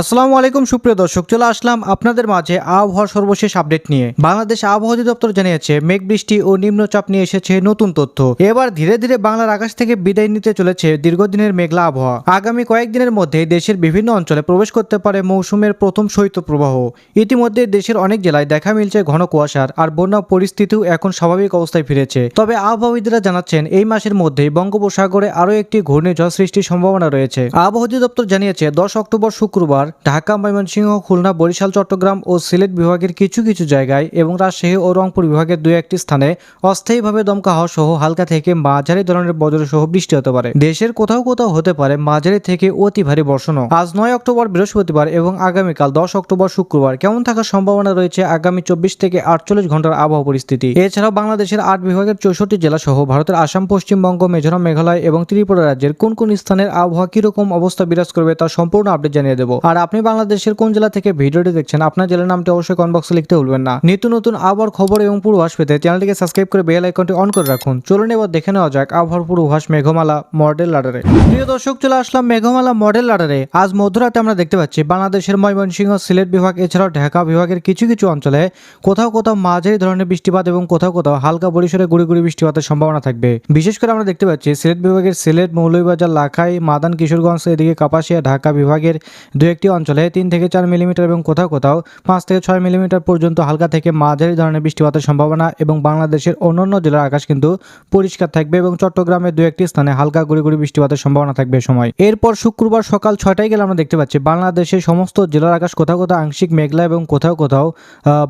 আসসালামু আলাইকুম, সুপ্রিয় দর্শক, চলে আসলাম আপনাদের মাঝে আবহাওয়ার সর্বশেষ আপডেট নিয়ে। বাংলাদেশ আবহাওয়া অধিদপ্তর জানিয়েছে, মেঘ, বৃষ্টি ও নিম্নচাপ নিয়ে এসেছে নতুন তথ্য। এবার ধীরে ধীরে বাংলার আকাশ থেকে বিদায় নিতে চলেছে দীর্ঘদিনের মেঘলা আবহাওয়া। আগামী কয়েকদিনের মধ্যে দেশের বিভিন্ন অঞ্চলে প্রবেশ করতে পারে মৌসুমের প্রথম শৈত্যপ্রবাহ। ইতিমধ্যে দেশের অনেক জেলায় দেখা মিলছে ঘন কুয়াশার, আর বন্যা পরিস্থিতিও এখন স্বাভাবিক অবস্থায় ফিরেছে। তবে আবহাওয়াবিদরা জানাচ্ছেন, এই মাসের মধ্যেই বঙ্গোপসাগরে আরও একটি ঘূর্ণিঝড় সৃষ্টির সম্ভাবনা রয়েছে। আবহাওয়া অধিদপ্তর জানিয়েছে, দশ অক্টোবর শুক্রবার ঢাকা, ময়মনসিংহ, খুলনা, বরিশাল, চট্টগ্রাম ও সিলেট বিভাগের কিছু কিছু জায়গায় এবং রাজশাহী ও রংপুর বিভাগের দুই একটি স্থানে অস্থায়ীভাবে দমকা হাওয়া সহ হালকা থেকে মাঝারি ধরনের বজ্র সহ বৃষ্টি হতে পারে। দেশের কোথাও কোথাও হতে পারে মাঝারি থেকে অতি ভারী বর্ষণও আজ নয় অক্টোবর, বৃহস্পতিবার এবং আগামীকাল দশ অক্টোবর শুক্রবার। কেমন থাকার সম্ভাবনা রয়েছে আগামী চব্বিশ থেকে আটচল্লিশ ঘণ্টার আবহাওয়া পরিস্থিতি। এছাড়াও বাংলাদেশের আট বিভাগের চৌষট্টি জেলা সহ ভারতের আসাম, পশ্চিমবঙ্গ, মিজোরাম, মেঘালয় এবং ত্রিপুরা রাজ্যের কোন কোন স্থানের আবহাওয়া কীরকম অবস্থা বিরাজ করবে তা সম্পূর্ণ আপডেট জানিয়ে দেবো। আর আপনি বাংলাদেশের কোন জেলা থেকে ভিডিওটি দেখছেন, আপনার জেলার নামটি অবশ্যই কমেন্ট বক্সে লিখতে ভুলবেন না। নিত্য নতুন আবহাওয়ার খবর এবং পূর্বাভাস পেতে চ্যানেলটিকে সাবস্ক্রাইব করে বেল আইকনটি অন করে রাখুন। চলুন এবার দেখে নেওয়া যাক আবহাওয়ার পূর্বাভাস মেঘমালা মডেল লাডারে প্রিয় দর্শক, চলে আসলাম মেঘমালা মডেল লাডারে আজ মধ্যরাতে আমরা দেখতে পাচ্ছি বাংলাদেশের ময়মনসিংহ, সিলেট বিভাগ, এছাড়াও ঢাকা বিভাগের কিছু কিছু অঞ্চলে কোথাও কোথাও মাঝারি ধরনের বৃষ্টিপাত এবং কোথাও কোথাও হালকা পরিসরে গুড়ি গুড়ি বৃষ্টিপাতের সম্ভাবনা থাকবে। বিশেষ করে আমরা দেখতে পাচ্ছি সিলেট বিভাগের সিলেট, মৌলভীবাজার, লাখাই, মাদান, কিশোরগঞ্জ, এদিকে কাপাসিয়া, ঢাকা বিভাগের দু একটি অঞ্চলে তিন থেকে চার মিলিমিটার এবং কোথাও কোথাও পাঁচ থেকে ছয় মিলিমিটার পর্যন্ত হালকা থেকে মাঝারি ধরনের বৃষ্টিপাতের সম্ভাবনা এবং বাংলাদেশের অন্যান্য জেলার আকাশ কিন্তু পরিষ্কার থাকবে এবং চট্টগ্রামের দু একটি স্থানে হালকা গুড়ি গুড়ি বৃষ্টিপাতের সম্ভাবনা থাকবে সময়। এরপর শুক্রবার সকাল ছয়টায় গেলে আমরা দেখতে পাচ্ছি, বাংলাদেশের সমস্ত জেলার আকাশ কোথাও কোথাও আংশিক মেঘলা এবং কোথাও কোথাও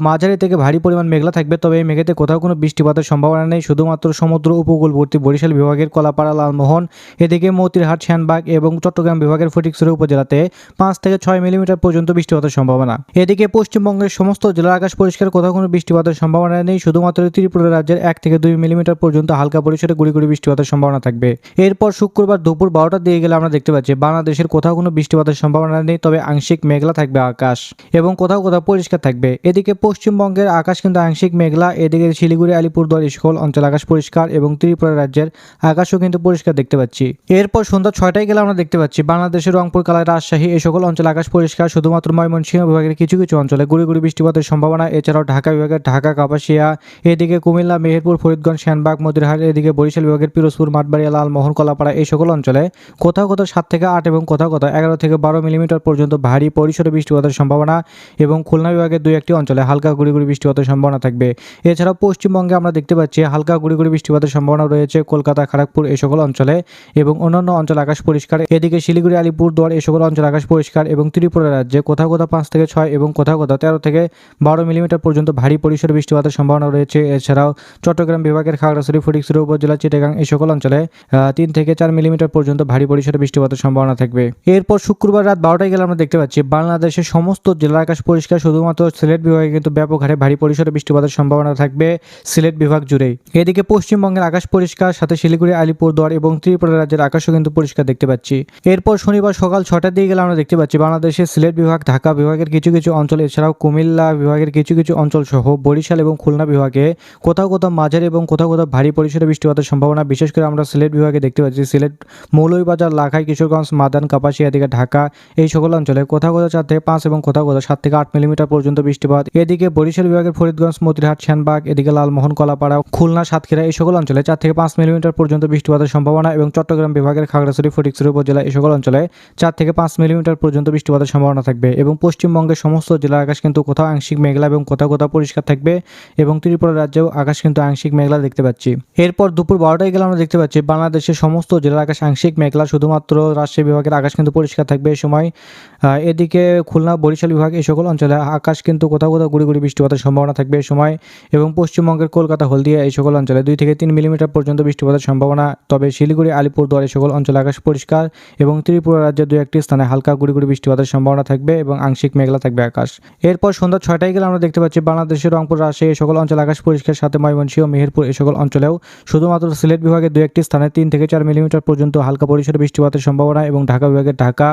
মাঝারি থেকে ভারী পরিমাণ মেঘলা থাকবে। তবে এই মেঘেতে কোথাও কোনো বৃষ্টিপাতের সম্ভাবনা নেই। শুধুমাত্র সমুদ্র উপকূলবর্তী বরিশাল বিভাগের কলাপাড়া, লালমোহন, এদিকে মতিরহাট শ্যানবাগ এবং চট্টগ্রাম বিভাগের ফটিকছড়ি উপজেলাতে পাঁচ থেকে ছয় মিলিমিটার পর্যন্ত বৃষ্টিপাতের সম্ভাবনা। এদিকে পশ্চিমবঙ্গের সমস্ত জেলার আকাশ পরিষ্কার, কোথাও কোনো বৃষ্টিপাতের সম্ভাবনা নেই। শুধুমাত্র ত্রিপুরা রাজ্যের এক থেকে দুই মিলিমিটার পর্যন্ত হালকা পরিসরে গুড়ি গুড়ি বৃষ্টিপাতের সম্ভাবনা থাকবে। এরপর শুক্রবার দুপুর বারোটা দিয়ে গেলে আমরা দেখতে পাচ্ছি, বাংলাদেশের কোথাও কোনো বৃষ্টিপাতের সম্ভাবনা নেই, তবে আংশিক মেঘলা থাকবে আকাশ এবং কোথাও কোথাও পরিষ্কার থাকবে। এদিকে পশ্চিমবঙ্গের আকাশ কিন্তু আংশিক মেঘলা, এদিকে শিলিগুড়ি, আলিপুরদুয়ার ইস্কল অঞ্চল আকাশ পরিষ্কার এবং ত্রিপুরা রাজ্যের আকাশও কিন্তু পরিষ্কার দেখতে পাচ্ছি। এরপর সন্ধ্যা ছয়টায় গেলে আমরা দেখতে পাচ্ছি, বাংলাদেশের রংপুর কালাই রাজশাহী এই সকল অঞ্চল আকাশ পরিষ্কার, শুধুমাত্র ময়মনসিংহ বিভাগের কিছু কিছু অঞ্চলে গুড়ি গুড়ি বৃষ্টিপাতের সম্ভাবনা। এছাড়াও ঢাকা বিভাগের ঢাকা, কাপাসিয়া, এদিকে কুমিল্লা, মেহেরপুর, ফরিদগঞ্জ শ্যানবাগ মদিরহাট এদিকে বরিশাল বিভাগের পিরোজপুর, মাঠবাড়িয়া, লালমোহন, কলাপাড়া এই সকল অঞ্চলে কোথাও কোথাও সাত থেকে আট এবং কোথাও কোথাও এগারো থেকে বারো মিলিমিটার পর্যন্ত ভারী পরিসরে বৃষ্টিপাতের সম্ভাবনা এবং খুলনা বিভাগের দুই একটি অঞ্চলে হালকা গুড়ি গুড়ি বৃষ্টিপাতের সম্ভাবনা থাকবে। এছাড়াও পশ্চিমবঙ্গে আমরা দেখতে পাচ্ছি হালকা গুড়ি গুড়ি বৃষ্টিপাতের সম্ভাবনা রয়েছে কলকাতা, খড়গপুর এই সকল অঞ্চলে এবং অন্যান্য অঞ্চল আকাশ পরিষ্কার, এদিকে শিলিগুড়ি, আলিপুরদুয়ার এই সকল অঞ্চল আকাশ পরিষ্কার এবং ত্রিপুরা রাজ্যে কোথাও কোথাও পাঁচ থেকে ছয় এবং কোথাও কোথাও তেরো থেকে বারো মিলিমিটার পর্যন্ত ভারী পরিসরে বৃষ্টিপাতের সম্ভাবনা রয়েছে। এছাড়াও চট্টগ্রাম বিভাগের খাগড়াছড়ি, ফটিকছড়ি, উপজেলা, চিটাগাং এই সকল অঞ্চলে তিন থেকে চার মিলিমিটার পর্যন্ত ভারী পরিসরে বৃষ্টিপাতের সম্ভাবনা থাকবে। এরপর শুক্রবার রাত বারোটায় গেলে আমরা দেখতে পাচ্ছি, বাংলাদেশের সমস্ত জেলার আকাশ পরিষ্কার, শুধুমাত্র সিলেট বিভাগে কিন্তু ব্যাপক হারে ভারী পরিসরে বৃষ্টিপাতের সম্ভাবনা থাকবে সিলেট বিভাগ জুড়েই এদিকে পশ্চিমবঙ্গের আকাশ পরিষ্কার, সাথে শিলিগুড়ি, আলিপুরদুয়ার এবং ত্রিপুরা রাজ্যের আকাশও কিন্তু পরিষ্কার দেখতে পাচ্ছি। এরপর শনিবার সকাল ছটার দিকে গেলে আমরা দেখতে পাচ্ছি বাংলাদেশের সিলেট বিভাগ, ঢাকা বিভাগের কিছু কিছু অঞ্চল, এছাড়াও কুমিল্লা বিভাগের কিছু কিছু অঞ্চল সহ বরিশাল এবং খুলনা বিভাগে কোথাও কোথাও মাঝারি এবং কোথাও কোথাও ভারী পরিসরে বৃষ্টিপাতের সম্ভাবনা। বিশেষ করে আমরা সিলেট বিভাগে দেখতে পাচ্ছি, সিলেট মৌলভীবাজার, লাখাই, কিশোরগঞ্জ, মাদান, কাপাসিয়া এদিকে ঢাকা, এই সকল অঞ্চলে কোথাও কোথাও চার থেকে পাঁচ এবং কোথাও কোথাও সাত থেকে আট মিলিমিটার পর্যন্ত বৃষ্টিপাত। এদিকে বরিশাল বিভাগের ফরিদগঞ্জ, মতিরহাট শ্যানবাগ এদিকে লালমোহন, কলাপাড়া, খুলনা, সাতক্ষীরা এই সকল অঞ্চলে চার থেকে পাঁচ মিলিমিটার পর্যন্ত বৃষ্টিপাতের সম্ভাবনা এবং চট্টগ্রাম বিভাগের খাগড়াছড়ি, ফটিকছড়ি উপজেলা এই সকল অঞ্চলে চার থেকে পাঁচ মিলিমিটার পর্যন্ত বৃষ্টিপাতের সম্ভাবনা থাকবে এবং পশ্চিমবঙ্গের সমস্ত জেলার আকাশ কিন্তু কোথাও আংশিক মেঘলা এবং কোথাও কোথাও পরিষ্কার থাকবে এবং ত্রিপুরা রাজ্যেও আকাশ কিন্তু আংশিক মেঘলা দেখতে পাচ্ছি। এরপর দুপুর বারোটায় গেলে আমরা দেখতে পাচ্ছি বাংলাদেশের সমস্ত জেলার আকাশ আংশিক মেঘলা, শুধুমাত্র রাজশাহী বিভাগের আকাশ কিন্তু পরিষ্কার থাকবে এই সময়। এদিকে খুলনা, বরিশাল বিভাগ এই সকল অঞ্চলে আকাশ কিন্তু কোথাও কোথাও গুড়ি গুড়ি বৃষ্টিপাতের সম্ভাবনা থাকবে এই সময় এবং পশ্চিমবঙ্গের কলকাতা, হলদিয়া এই সকল অঞ্চলে দুই থেকে তিন মিলিমিটার পর্যন্ত বৃষ্টিপাতের সম্ভাবনা। তবে শিলিগুড়ি, আলিপুরদুয়ার এই সকল অঞ্চলে আকাশ পরিষ্কার এবং ত্রিপুরা রাজ্যের দু একটি স্থানে হালকা গুড়ি গুড়ি বৃষ্টিপাতের সম্ভাবনা থাকবে এবং আংশিক মেঘলা থাকবে আকাশ। এরপর সন্ধ্যা ছয়টায় গেলে আমরা দেখতে পাচ্ছি বাংলাদেশের রংপুর, রাজশাহী এই সকল অঞ্চলে, আকাশ পরিষ্কার, সাথে ময়মনসিংহ, মেহেরপুর এই সকল অঞ্চলেও শুধুমাত্র সিলেট বিভাগের দু একটি স্থানে তিন থেকে চার মিলিমিটার পর্যন্ত হালকা পরিসরে বৃষ্টিপাতের সম্ভাবনা এবং ঢাকা বিভাগের ঢাকা,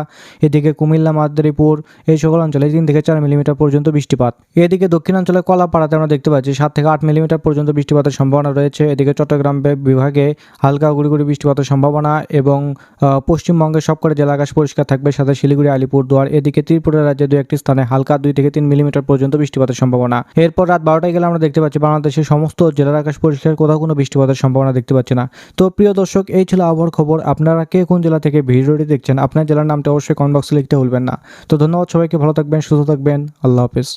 এদিকে কুমিল্লা, মাদারীপুর এই সকল অঞ্চলে তিন থেকে চার মিলিমিটার পর্যন্ত বৃষ্টিপাত। এদিকে দক্ষিণাঞ্চলে কলাপাড়াতে আমরা দেখতে পাচ্ছি সাত থেকে আট মিলিমিটার পর্যন্ত বৃষ্টিপাতের সম্ভাবনা রয়েছে। এদিকে চট্টগ্রাম বিভাগে হালকা গুড়ি গুড়ি বৃষ্টিপাতের সম্ভাবনা এবং পশ্চিমবঙ্গের সবকটা জেলা আকাশ পরিষ্কার থাকবে, সাথে শিলিগুড়ি, আলিপুর আলিপুরদুয়ার এদিকে ত্রিপুরা রাজ্যে দু একটি স্থানে হালকা দুই থেকে তিন মিলিমিটার পর্যন্ত বৃষ্টিপাতের সম্ভাবনা। এরপর রাত বারোটায় গেলে আমরা দেখতে পাচ্ছি বাংলাদেশের সমস্ত জেলার আকাশ পরিষ্কার, কোথাও কোনো বৃষ্টিপাতের সম্ভাবনা দেখতে পাচ্ছি না। তো প্রিয় দর্শক, এই ছিল আবহাওয়ার খবর। আপনারা কে কোন জেলা থেকে ভিডিওটি দেখছেন, আপনার জেলার নামটা অবশ্যই কমেন্ট বক্সে লিখতে ভুলবেন না। তো ধন্যবাদ সবাইকে, ভালো থাকবেন, সুস্থ থাকবেন, আল্লাহ হাফিজ।